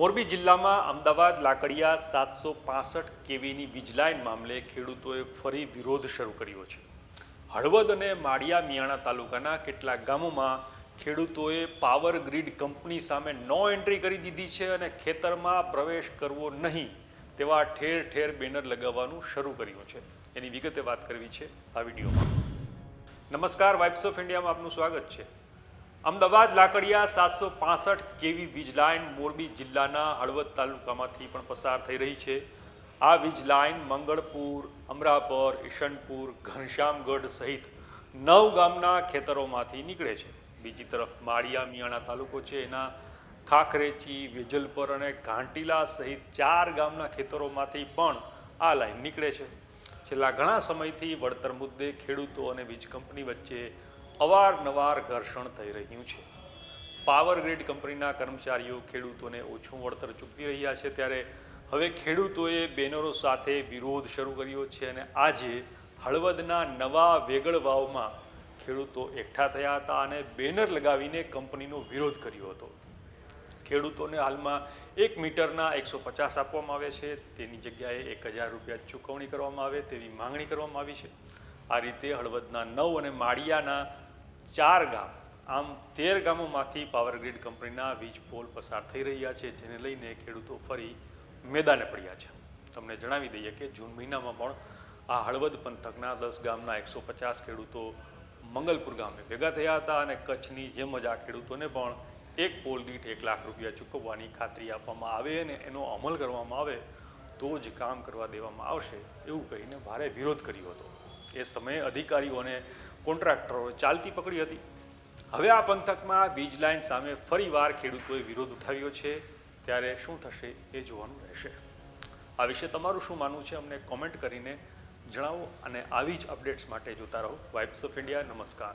મોરબી જિલ્લામાં અમદાવાદ, લાકડિયા સાતસો પાસઠ કેવીની વીજલાઇન મામલે ખેડૂતોએ ફરી વિરોધ શરૂ કર્યો છે. હળવદ અને માળિયા મિયાણા તાલુકાના કેટલાક ગામોમાં ખેડૂતોએ પાવર ગ્રીડ કંપની સામે નો એન્ટ્રી કરી દીધી છે અને ખેતરમાં પ્રવેશ કરવો નહીં તેવા ઠેર ઠેર બેનર લગાવવાનું શરૂ કર્યું છે. એની વિગતે વાત કરવી છે આ વિડીયોમાં. નમસ્કાર વાઇબ્સ ઓફ ઇન્ડિયામાં આપનું સ્વાગત છે. અમદાવાદ લાકડિયા સાતસો પાસઠ કેવી વીજ લાઇન મોરબી જિલ્લાના હળવદ તાલુકામાંથી પણ પસાર થઈ રહી છે. આ વીજ લાઇન મંગળપુર, અમરાપર, ઈશનપુર, ઘનશ્યામગઢ સહિત નવ ગામના ખેતરોમાંથી નીકળે છે. બીજી તરફ માળિયા મિયાણા તાલુકો છે. એના ખાખરેચી, વેજલપર અને ઘાંટીલા સહિત ચાર ગામના ખેતરોમાંથી પણ આ લાઇન નીકળે છે. છેલ્લા ઘણા સમયથી વળતર મુદ્દે ખેડૂતો અને વીજ કંપની વચ્ચે અવારનવાર ઘર્ષણ થઈ રહ્યું છે. પાવર ગ્રીડ કંપનીના કર્મચારીઓ ખેડૂતોને ઓછું વળતર ચૂકવી રહ્યા છે ત્યારે હવે ખેડૂતોએ બેનરો સાથે વિરોધ શરૂ કર્યો છે અને આજે હળવદના નવા વેગળ વાવમાં ખેડૂતો એકઠા થયા હતા અને બેનર લગાવીને કંપનીનો વિરોધ કર્યો હતો. ખેડૂતોને હાલમાં એક મીટરના એકસો પચાસ આપવામાં આવે છે, તેની જગ્યાએ એક હજાર રૂપિયા ચૂકવણી કરવામાં આવે તેવી માંગણી કરવામાં આવી છે. આ રીતે હળવદના નવ અને માળિયાના ચાર ગામ, આમ તેર ગામોમાંથી પાવર ગ્રીડ કંપનીના વીજ પોલ પસાર થઈ રહ્યા છે, જેને લઈને ખેડૂતો ફરી મેદાને પડ્યા છે. તમને જણાવી દઈએ કે જૂન મહિનામાં પણ આ હળવદ પંથકના દસ ગામના એકસો પચાસ ખેડૂતો મંગલપુર ગામે ભેગા થયા હતા અને કચ્છની જેમ જ આ ખેડૂતોને પણ એક પોલ દીઠ એક લાખ રૂપિયા ચૂકવવાની ખાતરી આપવામાં આવે અને એનો અમલ કરવામાં આવે તો જ કામ કરવા દેવામાં આવશે એવું કહીને ભારે વિરોધ કર્યો હતો. એ સમયે અધિકારીઓ અને કોન્ટ્રાક્ટરોએ ચાલતી પકડી હતી. હવે આ પંથકમાં વીજ લાઇન સામે ફરીવાર ખેડૂતોએ વિરોધ ઉઠાવ્યો છે. ત્યારે શું થશે એ જોવાનું રહેશે. આ વિશે તમારું શું માનવું છે અમને કોમેન્ટ કરીને જણાવો અને આવી જ અપડેટ્સ માટે જોતા રહો વાઇબ્સ ઓફ ઇન્ડિયા નમસ્કાર.